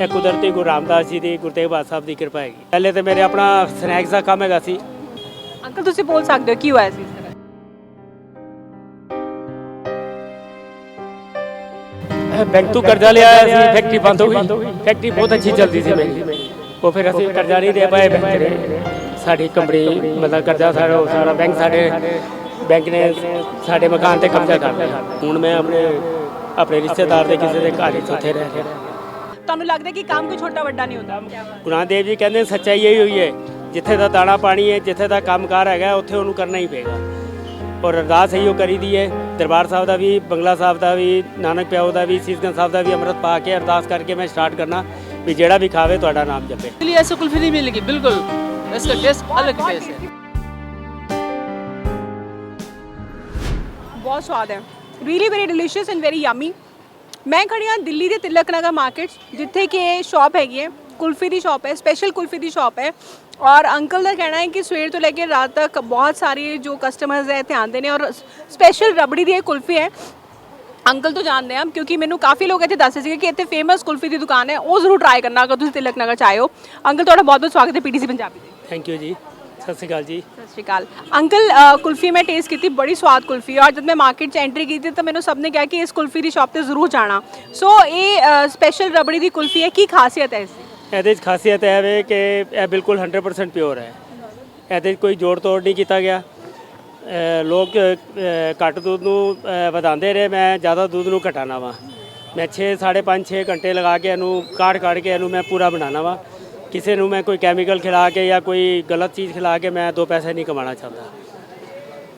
ਇਹ ਕੁਦਰਤੀ ਗੁਰੂ ਰਾਮਦਾਸ ਜੀ ਦੀ ਗੁਰੂ ਤੇਗ ਬਹਾਦਰ ਸਾਹਿਬ ਦੀ ਕਿਰਪਾ ਹੈਗੀ। ਪਹਿਲੇ ਤੇ ਮੇਰੇ ਆਪਣਾ ਸਨੈਕਸ ਦਾ ਕੰਮ ਹੈਗਾ ਸੀ। ਅੰਕਲ ਤੁਸੀਂ ਬੋਲ ਸਕਦੇ ਹੋ ਕੀ ਹੋਇਆ ਸੀ ਇਸ ਤਰ੍ਹਾਂ? ਬੈਂਕ ਤੋਂ ਕਰਜ਼ਾ ਲਿਆ ਸੀ ਫੈਕਟਰੀ ਬੰਦ ਹੋ ਗਈ। ਫੈਕਟਰੀ ਬਹੁਤ ਅੱਛੀ ਚੱਲਦੀ ਸੀ ਮੇਰੀ। ਉਹ ਫਿਰ ਅਸੀਂ ਕਰਜ਼ਾ ਨਹੀਂ ਦੇ ਪਾਏ ਬੈਂਕ ਨੇ ਸਾਡੀ ਕੰਪਨੀ ਮਤਲਬ ਕਰਜ਼ਾ ਸਾਰਾ ਸਾਰਾ ਬੈਂਕ ਸਾਡੇ ਬੈਂਕ ਨੇ ਸਾਡੇ ਮਕਾਨ ਤੇ ਕਬਜ਼ਾ ਕਰ ਲਿਆ। ਹੁਣ ਮੈਂ ਆਪਣੇ ਆਪਣੇ ਰਿਸ਼ਤੇਦਾਰ ਦੇ ਕਿਸੇ ਦੇ ਘਰ ਉੱਥੇ ਰਹਿ ਰਿਹਾ। ਤੁਹਾਨੂੰ ਲੱਗਦਾ ਕਿ ਕੰਮ ਕੋਈ ਛੋਟਾ ਵੱਡਾ ਨਹੀਂ ਹੁੰਦਾ? ਗੁਰੂ ਦੇਵ ਜੀ ਕਹਿੰਦੇ ਸੱਚਾਈ ਇਹੀ ਹੋਈ ਹੈ ਜਿੱਥੇ ਦਾ ਦਾਣਾ ਪਾਣੀ ਹੈ ਜਿੱਥੇ ਦਾ ਕੰਮਕਾਰ ਹੈਗਾ ਉੱਥੇ ਉਹਨੂੰ ਕਰਨਾ ਹੀ ਪਏਗਾ। ਔਰ ਅਰਦਾਸ ਇਹੋ ਕਰੀਦੀ ਹੈ ਦਰਬਾਰ ਸਾਹਿਬ ਦਾ ਵੀ ਬੰਗਲਾ ਸਾਹਿਬ ਦਾ ਵੀ ਨਾਨਕ ਪਿਆਉ ਦਾ ਵੀ ਸੀਸਗੰਜ ਸਾਹਿਬ ਦਾ ਵੀ ਅੰਮ੍ਰਿਤ ਪਾ ਕੇ ਅਰਦਾਸ ਕਰਕੇ ਮੈਂ ਸਟਾਰਟ ਕਰਨਾ ਵੀ ਜਿਹੜਾ ਵੀ ਖਾਵੇ ਤੁਹਾਡਾ ਨਾਮ ਜਪੇ। ਲਈ ਐਸਾ ਕੁਲਫੀ ਨਹੀਂ ਮਿਲੇਗੀ ਬਿਲਕੁਲ। ਇਸ ਦਾ ਟੇਸਟ ਅਲੱਗ ਟੇਸਟ ਹੈ। ਬਹੁਤ ਸਵਾਦ ਹੈ। Really very delicious and very yummy ਮੈਂ ਖੜੀ ਹਾਂ ਦਿੱਲੀ ਦੇ ਤਿਲਕ ਨਗਰ ਮਾਰਕੀਟ ਜਿੱਥੇ ਕਿ ਇਹ ਸ਼ਾਪ ਹੈਗੀ ਹੈ। ਕੁਲਫੀ ਦੀ ਸ਼ਾਪ ਹੈ ਸਪੈਸ਼ਲ ਕੁਲਫੀ ਦੀ ਸ਼ਾਪ ਹੈ। ਔਰ ਅੰਕਲ ਦਾ ਕਹਿਣਾ ਹੈ ਕਿ ਸਵੇਰ ਤੋਂ ਲੈ ਕੇ ਰਾਤ ਤੱਕ ਬਹੁਤ ਸਾਰੇ ਜੋ ਕਸਟਮਰਸ ਹੈ ਇੱਥੇ ਆਉਂਦੇ ਨੇ ਔਰ ਸਪੈਸ਼ਲ ਰਬੜੀ ਦੀ ਇਹ ਕੁਲਫੀ ਹੈ। ਅੰਕਲ ਤੋਂ ਜਾਣਦੇ ਹਾਂ, ਕਿਉਂਕਿ ਮੈਨੂੰ ਕਾਫੀ ਲੋਕ ਇੱਥੇ ਦੱਸਦੇ ਸੀਗੇ ਕਿ ਇੱਥੇ ਫੇਮਸ ਕੁਲਫੀ ਦੀ ਦੁਕਾਨ ਹੈ, ਉਹ ਜ਼ਰੂਰ ਟਰਾਈ ਕਰਨਾ, ਅਗਰ ਤੁਸੀਂ ਤਿਲਕ ਨਗਰ ਚ ਆਏ ਹੋ। ਅੰਕਲ ਤੁਹਾਡਾ ਬਹੁਤ ਬਹੁਤ ਸਵਾਗਤ ਹੈ ਪੀਟੀਸੀ ਪੰਜਾਬੀ ਦੇ ਥੈਂਕ ਯੂ ਜੀ। ਸਤਿ ਸ਼੍ਰੀ ਅਕਾਲ ਜੀ। ਸਤਿ ਸ਼੍ਰੀ ਅਕਾਲ। ਅੰਕਲ ਅ, ਕੁਲਫੀ ਮੈਂ ਟੇਸਟ ਕੀਤੀ ਬੜੀ ਸਵਾਦ ਕੁਲਫੀ ਹੈ ਔਰ ਜਦ ਮੈਂ ਮਾਰਕੀਟ 'ਚ ਐਂਟਰੀ ਕੀਤੀ ਤਾਂ ਮੈਨੂੰ ਸਭ ਨੇ ਕਿਹਾ ਕਿ ਇਸ ਕੁਲਫੀ ਦੀ ਸ਼ਾਪ ਤੇ ਜ਼ਰੂਰ ਜਾਣਾ। ਸੋ ਇਹ ਸਪੈਸ਼ਲ ਰਬੜੀ ਦੀ ਕੁਲਫੀ ਹੈ ਕੀ ਖਾਸੀਅਤ ਹੈ ਇਸ ਦੀ? ਇਹਦੇ 'ਚ ਖਾਸੀਅਤ ਇਹ ਹੈ ਕਿ ਇਹ ਬਿਲਕੁਲ 100% ਪਿਓਰ ਹੈ। ਇਹਦੇ 'ਚ ਕੋਈ ਜੋੜ ਤੋੜ ਨਹੀਂ ਕੀਤਾ ਗਿਆ। ਲੋਕ ਅ, ਘੱਟ ਦੁੱਧ ਨੂੰ ਵਧਾਉਂਦੇ ਰਹੇ ਮੈਂ ਜ਼ਿਆਦਾ ਦੁੱਧ ਨੂੰ ਘਟਾਣਾ ਵਾ। ਮੈਂ 6 5.5 6 ਘੰਟੇ ਲਗਾ ਕੇ ਇਹਨੂੰ ਕਾੜ ਕਾੜ ਕੇ ਇਹਨੂੰ ਮੈਂ ਪੂਰਾ ਬਣਾਉਣਾ ਵਾ। ਕਿਸੇ ਨੂੰ ਮੈਂ ਕੋਈ ਕੈਮੀਕਲ ਖਿਲਾ ਕੇ ਜਾਂ ਕੋਈ ਗਲਤ ਚੀਜ਼ ਖਿਲਾ ਕੇ ਮੈਂ ਦੋ ਪੈਸੇ ਨਹੀਂ ਕਮਾਉਣਾ ਚਾਹੁੰਦਾ।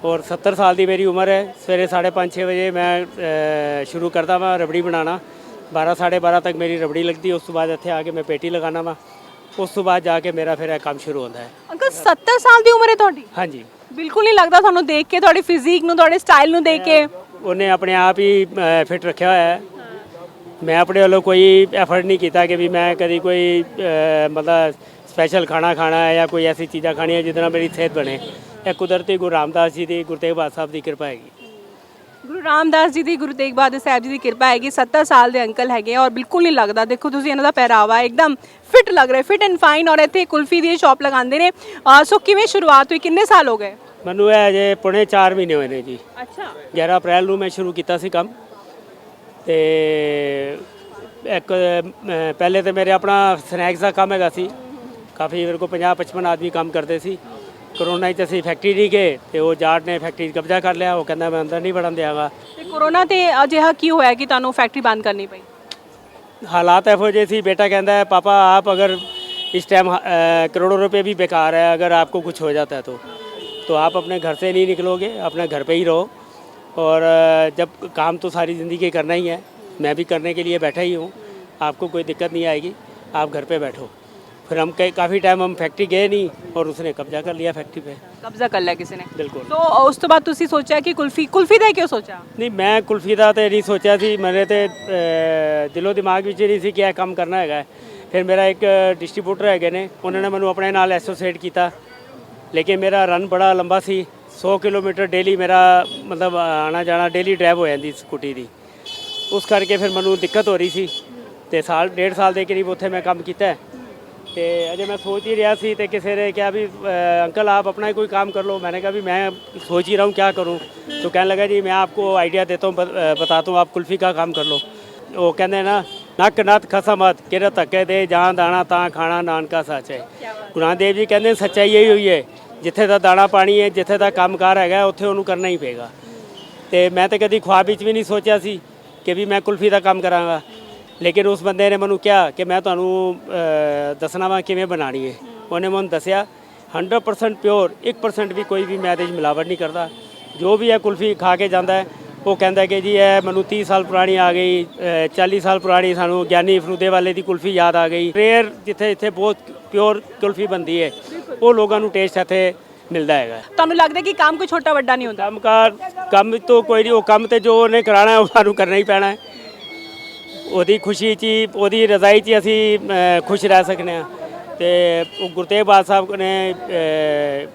ਔਰ 70 ਸਾਲ ਦੀ ਮੇਰੀ ਉਮਰ ਹੈ ਸਵੇਰੇ 5:30 6 ਵਜੇ ਮੈਂ ਸ਼ੁਰੂ ਕਰਦਾ ਵਾਂ ਰਬੜੀ ਬਣਾਉਣਾ। 12 12:30 ਤੱਕ ਮੇਰੀ ਰਬੜੀ ਲੱਗਦੀ ਉਸ ਤੋਂ ਬਾਅਦ ਇੱਥੇ ਆ ਕੇ ਮੈਂ ਪੇਟੀ ਲਗਾਉਣਾ ਵਾ। ਉਸ ਤੋਂ ਬਾਅਦ ਜਾ ਕੇ ਮੇਰਾ ਫਿਰ ਇਹ ਕੰਮ ਸ਼ੁਰੂ ਹੁੰਦਾ ਹੈ। ਅੰਕਲ 70 ਸਾਲ ਦੀ ਉਮਰ ਹੈ ਤੁਹਾਡੀ? ਹਾਂਜੀ। ਬਿਲਕੁਲ ਨਹੀਂ ਲੱਗਦਾ ਤੁਹਾਨੂੰ ਦੇਖ ਕੇ ਤੁਹਾਡੀ ਫਿਜ਼ੀਕ ਨੂੰ ਤੁਹਾਡੇ ਸਟਾਈਲ ਨੂੰ ਦੇਖ ਕੇ। ਉਹਨੇ ਆਪਣੇ ਆਪ ਹੀ ਫਿਟ ਰੱਖਿਆ ਹੋਇਆ ਹੈ। ਮੈਂ ਆਪਣੇ ਵੱਲੋਂ ਕੋਈ ਐਫਰਟ ਨਹੀਂ ਕੀਤਾ ਕਿ ਵੀ ਮੈਂ ਕਦੀ ਕੋਈ ਮਤਲਬ ਸਪੈਸ਼ਲ ਖਾਣਾ ਖਾਣਾ ਹੈ ਜਾਂ ਕੋਈ ਐਸੀ ਚੀਜ਼ਾਂ ਖਾਣੀਆਂ ਜਿਹਦੇ ਨਾਲ ਮੇਰੀ ਸਿਹਤ ਬਣੇ। ਇਹ ਕੁਦਰਤੀ ਗੁਰੂ ਰਾਮਦਾਸ ਜੀ ਦੀ ਗੁਰੂ ਤੇਗ ਬਹਾਦਰ ਸਾਹਿਬ ਦੀ ਕਿਰਪਾ ਹੈਗੀ। ਗੁਰੂ ਰਾਮਦਾਸ ਜੀ ਦੀ ਗੁਰੂ ਤੇਗ ਬਹਾਦਰ ਸਾਹਿਬ ਜੀ ਦੀ ਕਿਰਪਾ ਹੈਗੀ। 70 ਸਾਲ ਦੇ ਅੰਕਲ ਹੈਗੇ ਔਰ ਬਿਲਕੁਲ ਨਹੀਂ ਲੱਗਦਾ। ਦੇਖੋ ਤੁਸੀਂ ਇਹਨਾਂ ਦਾ ਪਹਿਰਾਵਾ ਇੱਕਦਮ ਫਿਟ ਲੱਗ ਰਿਹਾ ਫਿਟ ਐਂਡ ਫਾਈਨ ਔਰ ਇੱਥੇ ਕੁਲਫੀ ਦੀ ਸ਼ਾਪ ਲਗਾਉਂਦੇ ਨੇ। ਸੋ ਕਿਵੇਂ ਸ਼ੁਰੂਆਤ ਹੋਈ? ਕਿੰਨੇ ਸਾਲ ਹੋ ਗਏ? ਮੈਨੂੰ ਇਹ ਅਜੇ ਪੁਣੇ 4 ਮਹੀਨੇ ਹੋਏ ਨੇ ਜੀ। ਅੱਛਾ। 11 ਅਪ੍ਰੈਲ ਨੂੰ ਮੈਂ ਸ਼ੁਰੂ ਕੀਤਾ ਸੀ ਕੰਮ। ਤੇ ਇੱਕ ਅਮ, ਪਹਿਲੇ ਤੇ ਮੇਰੇ ਆਪਣਾ ਸਨੈਕਸ ਦਾ ਕੰਮ ਹੈਗਾ ਸੀ ਕਾਫੀ ਮੇਰੇ ਕੋਲ 50 55 ਆਦਮੀ ਕੰਮ ਕਰਦੇ ਸੀ ਕਰੋਨਾ 'ਚ ਅਸੀਂ ਫੈਕਟਰੀ ਨਹੀਂ ਗਏ ਤੇ ਉਹ ਜਾਟ ਨੇ ਫੈਕਟਰੀ 'ਚ ਕਬਜ਼ਾ ਕਰ ਲਿਆ ਉਹ ਕਹਿੰਦਾ ਮੈਂ ਅੰਦਰ ਨਹੀਂ ਵੜਨ ਦਿਆਂਗਾ ਤੇ ਕੋਰੋਨਾ ਤੇ ਅਜਿਹਾ ਕੀ ਹੋਇਆ ਕਿ ਤੁਹਾਨੂੰ ਫੈਕਟਰੀ ਬੰਦ ਕਰਨੀ ਪਈ हालात ऐसे ਜਿਹੇ ਸੀ बेटा कहता है पापा आप अगर इस टाइम करोड़ों रुपए भी बेकार है अगर आपको कुछ हो जाता है तो तो आप अपने घर से नहीं निकलोगे अपने घर पे ही रहो और अ, जब काम तो सारी ज़िंदगी करना ही है मैं भी करने के लिए बैठा ही हूँ आपको कोई दिक्कत नहीं आएगी आप घर पे बैठो फिर हम कई काफ़ी टाइम हम फैक्ट्री गए नहीं और उसने कब्जा कर लिया फैक्ट्री पे ਕਬਜ਼ਾ ਕਰ ਲਿਆ ਕਿਸੇ ਨੇ बिल्कुल ਸੋ ਉਸ ਤੋਂ ਬਾਅਦ ਤੁਸੀਂ ਸੋਚਿਆ ਕਿ ਕੁਲਫੀ ਕੁਲਫੀ ਦਾ ਕਿਉਂ ਸੋਚਿਆ ਨਹੀਂ ਮੈਂ ਕੁਲਫੀ ਦਾ ਤੇ ਨਹੀਂ ਸੋਚਿਆ ਸੀ ਮੇਰੇ ਤੇ ਅਹ, ਦਿਲੋਂ ਦਿਮਾਗ ਵਿੱਚ ਨਹੀਂ ਸੀ ਕਿ ਇਹ ਕੰਮ ਕਰਨਾ ਹੈਗਾ ਫਿਰ ਮੇਰਾ ਇੱਕ ਡਿਸਟ੍ਰੀਬਿਊਟਰ ਹੈਗੇ ਨੇ ਉਹਨਾਂ ਨੇ ਮੈਨੂੰ ਆਪਣੇ ਨਾਲ ਐਸੋਸੀਏਟ ਕੀਤਾ ਲੇਕਿਨ ਮੇਰਾ ਰਨ ਬੜਾ ਲੰਬਾ ਸੀ 100 ਕਿਲੋਮੀਟਰ ਡੇਲੀ ਮੇਰਾ ਮਤਲਬ ਆਣਾ ਜਾਣਾ ਡੇਲੀ ਡਰਾਈਵ ਹੋ ਜਾਂਦੀ ਸਕੂਟੀ ਦੀ ਉਸ ਕਰਕੇ ਫਿਰ ਮੈਨੂੰ ਦਿੱਕਤ ਹੋ ਰਹੀ ਸੀ ਤੇ ਸਾਲ ਡੇਢ ਸਾਲ ਦੇ ਕਰੀਬ ਉੱਥੇ ਮੈਂ ਕੰਮ ਕੀਤਾ ਹੈ। ਤੇ ਅਜੇ ਮੈਂ ਸੋਚ ਹੀ ਰਿਹਾ ਸੀ ਤੇ ਕਿਸੇ ਨੇ ਕਿਹਾ ਵੀ ਅ, अंकल आप अपना ही कोई काम कर लो मैंने कहा भी मैं सोच ही रहा हूँ क्या करूँ तो कहने लगा जी मैं आपको आइडिया देता हूँ बत- अ, बताता हूँ आप कुल्फ़ी का काम कर लो ਉਹ ਕਹਿੰਦੇ ਨਾ ਨੱਕ ਨੱਤ ਖਸਮਤ ਕਿਰਤ ਧੱਕੇ ਦੇ ਜਾਂ ਦਾਣਾ ਤਾਂ ਖਾਣਾ ਨਾਨਕਾ ਸੱਚ ਹੈ ਗੁਰੂ ਨਾਨਕ ਦੇਵ ਜੀ ਕਹਿੰਦੇ ਸੱਚਾਈ ਇਹੀ ਹੋਈ ਹੈ ਜਿੱਥੇ ਦਾ ਦਾਣਾ ਪਾਣੀ ਹੈ, ਜਿੱਥੇ ਦਾ ਕੰਮਕਾਰ ਹੈਗਾ, ਉੱਥੇ ਉਹਨੂੰ ਕਰਨਾ ਹੀ ਪਏਗਾ। ਤੇ ਮੈਂ ਤਾਂ ਕਦੀ ਖੁਆਬ ਵਿੱਚ ਵੀ ਨਹੀਂ ਸੋਚਿਆ ਸੀ ਕਿ ਵੀ ਮੈਂ ਕੁਲਫੀ ਦਾ ਕੰਮ ਕਰਾਂਗਾ। ਲੇਕਿਨ ਉਸ ਬੰਦੇ ਨੇ ਮੈਨੂੰ ਕਿਹਾ ਕਿ ਮੈਂ ਤੁਹਾਨੂੰ ਦੱਸਣਾ ਵਾ ਕਿਵੇਂ ਬਣਾਣੀ ਹੈ ਉਹਨੇ ਮੈਨੂੰ ਦੱਸਿਆ 100% ਪਿਓਰ 1% ਵੀ ਕੋਈ ਵੀ ਮੈਂ ਇਹਦੇ 'ਚ ਮਿਲਾਵਟ ਨਹੀਂ ਕਰਦਾ। ਜੋ ਵੀ ਹੈ ਕੁਲਫੀ ਖਾ ਕੇ ਜਾਂਦਾ ਹੈ ਉਹ ਕਹਿੰਦਾ ਕਿ ਜੀ ਇਹ ਮੈਨੂੰ 30 ਸਾਲ ਪੁਰਾਣੀ ਆ ਗਈ ਅ, 40 ਸਾਲ ਪੁਰਾਣੀ ਸਾਨੂੰ ਗਿਆਨੀ ਫਰੂਦੇ ਵਾਲੇ ਦੀ ਕੁਲਫੀ ਯਾਦ ਆ ਗਈ। ਰੇਅਰ ਜਿੱਥੇ ਇੱਥੇ ਬਹੁਤ ਪਿਓਰ ਕੁਲਫੀ ਬਣਦੀ ਹੈ ਉਹ ਲੋਕਾਂ ਨੂੰ ਟੇਸਟ ਇੱਥੇ ਮਿਲਦਾ ਹੈਗਾ। ਤੁਹਾਨੂੰ ਲੱਗਦਾ ਕਿ ਕੰਮ ਕੋਈ ਛੋਟਾ ਵੱਡਾ ਨਹੀਂ ਹੁੰਦਾ? ਕੰਮਕਾਰ ਕੰਮ ਤੋਂ ਕੋਈ ਨਹੀਂ ਉਹ ਕੰਮ ਤੇ ਜੋ ਉਹਨੇ ਕਰਾਣਾ ਹੈ ਉਹ ਸਾਨੂੰ ਕਰਨਾ ਹੀ ਪੈਣਾ ਹੈ। ਉਹਦੀ ਖੁਸ਼ੀ 'ਚ ਹੀ ਉਹਦੀ ਰਜ਼ਾਈ 'ਚ ਹੀ ਅਸੀਂ ਅ, ਖੁਸ਼ ਰਹਿ ਸਕਨੇ ਆ ਤੇ ਉਹ ਗੁਰੂ ਤੇਗ ਬਹਾਦਰ ਸਾਹਿਬ ਨੇ ਅ,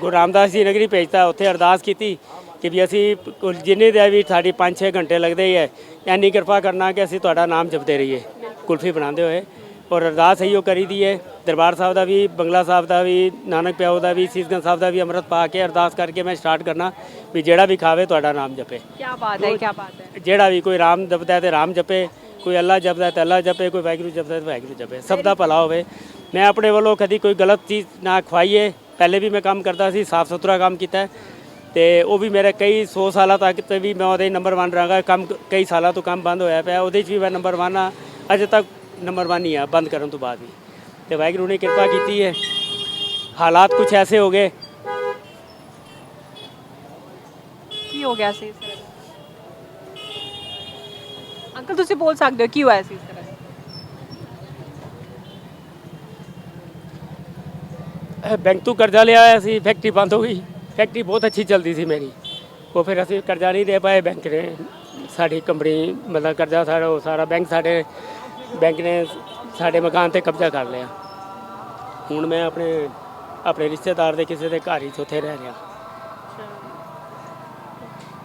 ਗੁਰੂ ਰਾਮਦਾਸ ਜੀ ਨਗਰੀ ਭੇਜਤਾ ਉੱਥੇ ਅਰਦਾਸ ਕੀਤੀ। ਕਿ ਵੀ ਅਸੀਂ ਜਿੰਨੇ ਦੇ ਵੀ ਸਾਡੀ 5-6 ਘੰਟੇ ਲੱਗਦੇ ਹੀ ਹੈ। ਇੰਨੀ ਕਿਰਪਾ ਕਰਨਾ ਕਿ ਅਸੀਂ ਤੁਹਾਡਾ ਨਾਮ ਜਪਦੇ ਰਹੀਏ। ਕੁਲਫੀ ਬਣਾਉਂਦੇ ਹੋਏ। ਔਰ ਅਰਦਾਸ ਇਹੋ ਕਰੀ ਦੀ ਹੈ। ਦਰਬਾਰ ਸਾਹਿਬ ਦਾ ਵੀ ਬੰਗਲਾ ਸਾਹਿਬ ਦਾ ਵੀ ਨਾਨਕ ਪਿਆਓ ਦਾ ਵੀ ਸੀਸਗੰਜ ਸਾਹਿਬ ਦਾ ਵੀ ਅੰਮ੍ਰਿਤ ਪਾ ਕੇ ਅਰਦਾਸ ਕਰਕੇ ਮੈਂ ਸਟਾਰਟ ਕਰਨਾ ਵੀ ਜਿਹੜਾ ਵੀ ਖਾਵੇ ਤੁਹਾਡਾ ਨਾਮ ਜਪੇ। ਕੀ ਬਾਤ ਹੈ ਕੀ ਬਾਤ ਹੈ। ਜਿਹੜਾ ਵੀ ਕੋਈ ਰਾਮ ਜਪਦਾ ਤੇ ਰਾਮ ਜਪੇ ਕੋਈ ਅੱਲਾ ਜਪਦਾ ਤੇ ਅੱਲਾ ਜਪੇ ਕੋਈ ਵਾਹਿਗੁਰੂ ਜਪਦਾ ਤੇ ਵਾਹਿਗੁਰੂ ਜਪੇ। ਸਭ ਦਾ ਭਲਾ ਹੋਵੇ। ਮੈਂ ਆਪਣੇ ਵੱਲੋਂ ਕਦੀ ਕੋਈ ਗਲਤ ਚੀਜ਼ ਨਾ ਖਵਾਈਏ ਪਹਿਲੇ ਵੀ ਮੈਂ ਕੰਮ ਕਰਦਾ ਸੀ ਸਾਫ਼ ਸੁਥਰਾ ਕੰਮ ਕੀਤਾ। ਹੈ ਤੇ ਉਹ ਵੀ ਮੇਰੇ ਕਈ 100 ਸਾਲਾਂ ਤੱਕ ਤੇ ਵੀ ਮੈਂ ਉਹਦੇ ਨੰਬਰ 1 ਰਹਾਂਗਾ। ਕੰਮ ਕਈ ਸਾਲਾਂ ਤੋਂ ਕੰਮ ਬੰਦ ਹੋਇਆ ਪਿਆ ਉਹਦੇ 'ਚ ਵੀ ਮੈਂ ਨੰਬਰ 1 ਆ। ਅਜੇ ਤੱਕ ਨੰਬਰ 1 ਹੀ ਆ ਬੰਦ ਕਰਨ ਤੋਂ ਬਾਅਦ ਵੀ। ਤੇ ਵਾਹਿਗੁਰੂ ਨੇ ਕਿਰਪਾ ਕੀਤੀ ਹੈ ਹਾਲਾਤ ਕੁਝ ਐਸੇ ਹੋ ਗਏ। ਕੀ ਹੋ ਗਿਆ ਸੀ ਇਸ ਤਰ੍ਹਾਂ ਅੰਕਲ ਤੁਸੀਂ ਬੋਲ ਸਕਦੇ ਹੋ ਕੀ ਹੋਇਆ ਸੀ ਇਸ ਤਰ੍ਹਾਂ ਅਹ ਬੈਂਕ ਤੋਂ ਕਰਜ਼ਾ ਲਿਆ ਹੋਇਆ ਸੀ ਫੈਕਟਰੀ ਬੰਦ ਹੋ ਗਈ। ਫੈਕਟਰੀ ਬਹੁਤ ਅੱਛੀ ਚੱਲਦੀ ਸੀ ਮੇਰੀ। ਉਹ ਫਿਰ ਅਸੀਂ ਕਰਜ਼ਾ ਨਹੀਂ ਦੇ ਪਾਏ ਬੈਂਕ ਨੇ। ਸਾਡੀ ਕੰਪਨੀ ਮਤਲਬ ਕਰਜ਼ਾ ਸਾਡਾ ਉਹ ਸਾਰਾ ਬੈਂਕ ਸਾਡੇ ਬੈਂਕ ਨੇ ਸਾਡੇ ਮਕਾਨ ਤੇ ਕਬਜ਼ਾ ਕਰ ਲਿਆ। ਹੁਣ ਮੈਂ ਆਪਣੇ ਆਪਣੇ ਰਿਸ਼ਤੇਦਾਰ ਦੇ ਕਿਸੇ ਦੇ ਘਰ ਹੀ ਉੱਥੇ ਰਹਿ ਰਿਹਾ।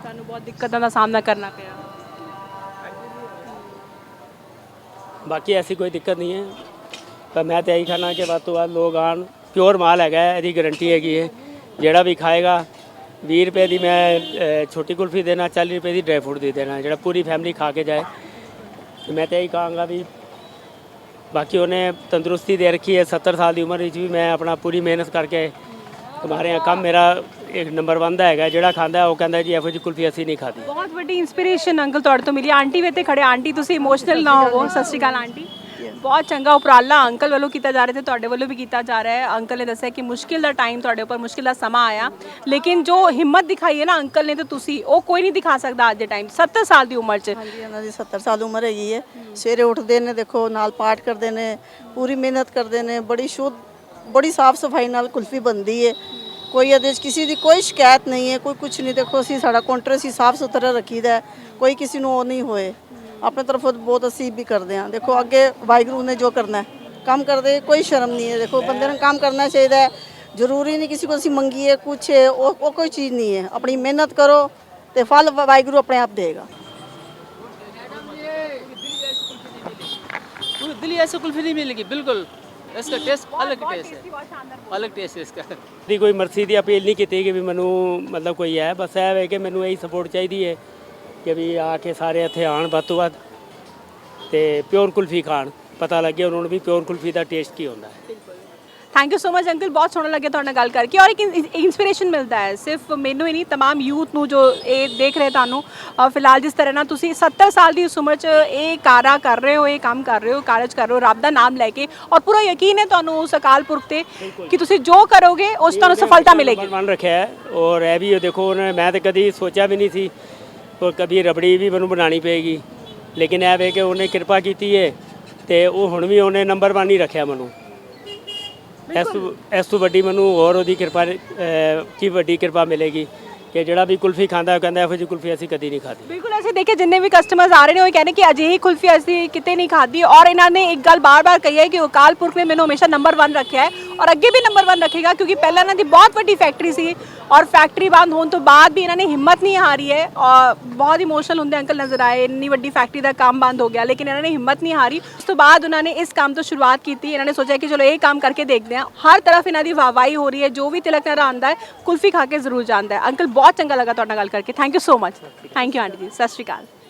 ਤੁਹਾਨੂੰ ਬਹੁਤ ਦਿੱਕਤਾਂ ਦਾ ਸਾਹਮਣਾ ਕਰਨਾ ਪਿਆ। ਬਾਕੀ ਐਸੀ ਕੋਈ ਦਿੱਕਤ ਨਹੀਂ ਹੈ। ਪਰ ਮੈਂ ਤਾਂ ਇਹੀ ਖਾਣਾ ਕਿ ਵੱਧ ਤੋਂ ਵੱਧ ਲੋਕ ਆਣ ਪਿਓਰ ਮਾਲ ਹੈਗਾ ਇਹਦੀ ਗਾਰੰਟੀ ਹੈਗੀ ਹੈ। ਜਿਹੜਾ ਵੀ ਖਾਏਗਾ 20 ਰੁਪਏ ਦੀ ਮੈਂ ਅ, ਛੋਟੀ ਕੁਲਫੀ ਦੇਣਾ 40 ਰੁਪਏ ਦੀ ਡਰਾਈ ਫਰੂਟ ਦੇ ਦੇਣਾ ਜਿਹੜਾ ਪੂਰੀ ਫੈਮਿਲੀ ਖਾ ਕੇ ਜਾਏ। ਤੇ ਮੈਂ ਤਾਂ ਇਹੀ ਕਹਾਂਗਾ ਵੀ ਬਾਕੀ ਉਹਨੇ ਤੰਦਰੁਸਤੀ ਦੇ ਰੱਖੀ ਹੈ 70 ਸਾਲ ਦੀ ਉਮਰ ਵਿੱਚ ਵੀ ਮੈਂ ਆਪਣਾ ਪੂਰੀ ਮਿਹਨਤ ਕਰਕੇ ਹਮਾਰੇ यहाँ ਕੰਮ ਮੇਰਾ ਇੱਕ ਨੰਬਰ 1 ਦਾ ਹੈਗਾ ਜਿਹੜਾ ਖਾਂਦਾ ਹੈ, ਉਹ ਕਹਿੰਦਾ ਜੀ ਇਹੋ ਜਿਹੀ ਕੁਲਫੀ ਅਸੀਂ ਨਹੀਂ ਖਾਦੀ ਬਹੁਤ ਵੱਡੀ ਇਨਸਪੀਰੇਸ਼ਨ ਅੰਕਲ ਤੁਹਾਡੇ ਤੋਂ ਮਿਲੀ। ਆਂਟੀ ਵੀ ਇੱਥੇ ਖੜੇ ਆਂਟੀ ਤੁਸੀਂ ਇਮੋਸ਼ਨਲ ਨਾ ਹੋਵੋ। ਸਤਿ ਸ਼੍ਰੀ ਅਕਾਲ ਆਂਟੀ। ਬਹੁਤ ਚੰਗਾ ਉਪਰਾਲਾ ਅੰਕਲ ਵੱਲੋਂ ਕੀਤਾ ਜਾ ਰਿਹਾ ਤੇ ਤੁਹਾਡੇ ਵੱਲੋਂ ਵੀ ਕੀਤਾ ਜਾ ਰਿਹਾ ਹੈ। ਅੰਕਲ ਨੇ ਦੱਸਿਆ ਕਿ ਮੁਸ਼ਕਿਲ ਦਾ ਟਾਈਮ ਤੁਹਾਡੇ ਉੱਪਰ ਮੁਸ਼ਕਿਲ ਦਾ ਸਮਾਂ ਆਇਆ। ਲੇਕਿਨ ਜੋ ਹਿੰਮਤ ਦਿਖਾਈ ਹੈ ਨਾ ਅੰਕਲ ਨੇ ਤੇ ਤੁਸੀਂ ਉਹ ਕੋਈ ਨਹੀਂ ਦਿਖਾ ਸਕਦਾ ਅੱਜ ਦੇ ਟਾਈਮ 70 ਸਾਲ ਦੀ ਉਮਰ 'ਚ। ਹਾਂਜੀ ਇਹਨਾਂ ਦੀ 70 ਸਾਲ ਉਮਰ ਹੈਗੀ ਹੈ। ਸਵੇਰੇ ਉੱਠਦੇ ਨੇ ਦੇਖੋ ਨਾਲ ਪਾਠ ਕਰਦੇ ਨੇ ਪੂਰੀ ਮਿਹਨਤ ਕਰਦੇ ਨੇ ਬੜੀ ਸ਼ੁੱਧ ਬੜੀ ਸਾਫ਼ ਸਫ਼ਾਈ ਨਾਲ ਕੁਲਫੀ ਬਣਦੀ ਹੈ। ਕੋਈ ਇਹਦੇ 'ਚ ਕਿਸੇ ਦੀ ਕੋਈ ਸ਼ਿਕਾਇਤ ਨਹੀਂ ਹੈ ਕੋਈ ਕੁਝ ਨਹੀਂ। ਦੇਖੋ ਅਸੀਂ ਸਾਡਾ ਕਾਊਂਟਰ ਅਸੀਂ ਸਾਫ਼ ਸੁਥਰਾ ਰੱਖੀਦਾ ਹੈ, ਕੋਈ ਕਿਸੇ ਨੂੰ ਉਹ ਨਹੀਂ ਹੋਏ। ਆਪਣੇ ਤਰਫੋਂ ਬਹੁਤ ਅਸੀਂ ਵੀ ਕਰਦੇ ਹਾਂ ਦੇਖੋ ਅੱਗੇ ਵਾਹਿਗੁਰੂ ਨੇ ਜੋ ਕਰਨਾ ਹੈ ਕੰਮ ਕਰਦੇ ਕੋਈ ਸ਼ਰਮ ਨਹੀਂ ਹੈ ਦੇਖੋ ਬੰਦੇ ਨੂੰ ਕੰਮ ਕਰਨਾ ਚਾਹੀਦਾ ਹੈ ਜ਼ਰੂਰੀ ਨਹੀਂ ਕਿਸੇ ਕੋਲ ਅਸੀਂ ਮੰਗੀਏ ਕੁਛ ਹੈ, ਉਹ ਉਹ ਕੋਈ ਚੀਜ਼ ਨਹੀਂ ਹੈ ਆਪਣੀ ਮਿਹਨਤ ਕਰੋ ਤੇ ਫਲ ਵਾਹਿਗੁਰੂ ਆਪਣੇ ਆਪ ਦੇਗਾ पूरी दिल्ली ऐसी कुल्फी नहीं मिलेगी बिल्कुल इसका टेस्ट अलग टेस्ट है अलग टेस्ट है इसका ਦੀ ਕੋਈ ਮਰਜ਼ੀ ਦੀ ਅਪੀਲ ਨਹੀਂ ਕੀਤੀ ਕਿ ਵੀ ਮੈਨੂੰ ਮਤਲਬ ਕੋਈ ਹੈ ਬਸ ਇਹ ਹੈ ਕਿ ਮੈਨੂੰ ਇਹੀ ਸਪੋਰਟ ਚਾਹੀਦੀ ਹੈ ਕਿ ਵੀ ਆ ਕੇ ਸਾਰੇ ਇੱਥੇ ਆਣ ਵੱਧ ਤੋਂ ਵੱਧ ਤੇ ਪਿਓਰ ਕੁਲਫੀ ਖਾਣ ਪਤਾ ਲੱਗੇ ਉਹਨਾਂ ਨੂੰ ਵੀ ਪਿਓਰ ਕੁਲਫੀ ਦਾ ਟੇਸਟ ਕੀ ਹੁੰਦਾ ਹੈ thank you so much uncle ਬਹੁਤ ਸੋਹਣਾ ਲੱਗਿਆ ਤੁਹਾਡੇ ਨਾਲ ਗੱਲ ਕਰਕੇ ਔਰ ਇੱਕ ਇਨਸਪੀਰੇਸ਼ਨ ਮਿਲਦਾ ਹੈ ਸਿਰਫ ਮੈਨੂੰ ਹੀ ਨਹੀਂ तमाम ਯੂਥ ਨੂੰ ਜੋ ਇਹ ਦੇਖ ਰਹੇ ਤੁਹਾਨੂੰ ਅ, ਫਿਲਹਾਲ ਜਿਸ ਤਰ੍ਹਾਂ ਨਾਲ ਤੁਸੀਂ 70 ਸਾਲ ਦੀ ਉਸ ਉਮਰ 'ਚ ਇਹ ਕਾਰਾ ਕਰ ਰਹੇ ਹੋ ਇਹ ਕੰਮ ਕਰ ਰਹੇ ਹੋ ਕਾਰਜ ਕਰ ਰਹੇ ਹੋ ਰੱਬ ਦਾ ਨਾਮ ਲੈ ਕੇ ਔਰ ਪੂਰਾ ਯਕੀਨ ਹੈ ਤੁਹਾਨੂੰ ਉਸ ਅਕਾਲ ਪੁਰਖ ਤੇ ਕਿ ਤੁਸੀਂ ਜੋ ਕਰੋਗੇ ਉਸ ਤੁਹਾਨੂੰ ਸਫਲਤਾ ਮਿਲੇਗੀ ਮਨ ਰੱਖਿਆ ਹੈ ਔਰ ਇਹ ਵੀ ਦੇਖੋ ਉਹਨੇ ਮੈਂ ਤਾਂ ਕਦੀ ਸੋਚਿਆ ਵੀ ਨਹੀਂ ਸੀ ਔਰ ਕਦੀ ਰਬੜੀ ਵੀ ਮੈਨੂੰ ਬਣਾਉਣੀ ਪਏਗੀ। ਲੇਕਿਨ ਇਹ ਵੇ ਕਿ ਉਹਨੇ ਕਿਰਪਾ ਕੀਤੀ ਹੈ ਤੇ ਉਹ ਹੁਣ ਵੀ ਉਹਨੇ ਨੰਬਰ 1 ਹੀ ਰੱਖਿਆ ਮੈਨੂੰ। ਇਸ ਤੋਂ ਇਸ ਤੋਂ ਵੱਡੀ ਮੈਨੂੰ ਹੋਰ ਉਹਦੀ ਕਿਰਪਾ ਕੀ ਵੱਡੀ ਕਿਰਪਾ ਮਿਲੇਗੀ ਕਿ ਜਿਹੜਾ ਵੀ ਕੁਲਫੀ ਖਾਂਦਾ ਉਹ ਕਹਿੰਦਾ ਇਹੋ ਜਿਹੀ ਕੁਲਫੀ ਅਸੀਂ ਕਦੀ ਨਹੀਂ ਖਾਧੀ। ਬਿਲਕੁਲ ਅਸੀਂ ਦੇਖੇ ਜਿੰਨੇ ਵੀ ਕਸਟਮਰਸ ਆ ਰਹੇ ਨੇ ਉਹ ਕਹਿੰਦੇ ਕਿ ਅਜਿਹੀ ਕੁਲਫੀ ਅਸੀਂ ਕਿਤੇ ਨਹੀਂ ਖਾਧੀ ਔਰ ਇਹਨਾਂ ਨੇ ਇੱਕ ਗੱਲ ਬਾਰ-ਬਾਰ ਕਹੀ ਹੈ ਕਿ ਅਕਾਲ ਪੁਰਖ ਨੇ ਮੈਨੂੰ ਹਮੇਸ਼ਾ ਨੰਬਰ 1 ਰੱਖਿਆ ਹੈ। ਔਰ ਅੱਗੇ ਵੀ ਨੰਬਰ 1 ਰੱਖੇਗਾ ਕਿਉਂਕਿ ਪਹਿਲਾਂ ਇਹਨਾਂ ਦੀ ਬਹੁਤ ਵੱਡੀ ਫੈਕਟਰੀ ਸੀ ਔਰ ਫੈਕਟਰੀ ਬੰਦ ਹੋਣ ਤੋਂ ਬਾਅਦ ਵੀ ਇਹਨਾਂ ਨੇ ਹਿੰਮਤ ਨਹੀਂ ਹਾਰੀ ਹੈ ਔਰ ਬਹੁਤ ਇਮੋਸ਼ਨਲ ਹੁੰਦੇ ਅੰਕਲ ਨਜ਼ਰ ਆਏ ਇੰਨੀ ਵੱਡੀ ਫੈਕਟਰੀ ਦਾ ਕੰਮ ਬੰਦ ਹੋ ਗਿਆ ਲੇਕਿਨ ਇਹਨਾਂ ਨੇ ਹਿੰਮਤ ਨਹੀਂ ਹਾਰੀ ਉਸ ਤੋਂ ਬਾਅਦ ਉਹਨਾਂ ਨੇ ਇਸ ਕੰਮ ਤੋਂ ਸ਼ੁਰੂਆਤ ਕੀਤੀ ਇਹਨਾਂ ਨੇ ਸੋਚਿਆ ਕਿ ਚਲੋ ਇਹ ਕੰਮ ਕਰਕੇ ਦੇਖਦੇ ਹਾਂ ਹਰ ਤਰਫ ਇਹਨਾਂ ਦੀ ਵਾਹਵਾਈ ਹੋ ਰਹੀ ਹੈ ਜੋ ਵੀ ਤਿਲਕ ਨਜ਼ਰ ਆਉਂਦਾ ਹੈ ਕੁਲਫੀ ਖਾ ਕੇ ਜ਼ਰੂਰ ਜਾਂਦਾ ਹੈ ਅੰਕਲ ਬਹੁਤ ਚੰਗਾ ਲੱਗਾ ਤੁਹਾਡੇ ਨਾਲ ਗੱਲ ਕਰਕੇ thank you so much thank you aunty ji ਸਤਿ ਸ਼੍ਰੀ ਅਕਾਲ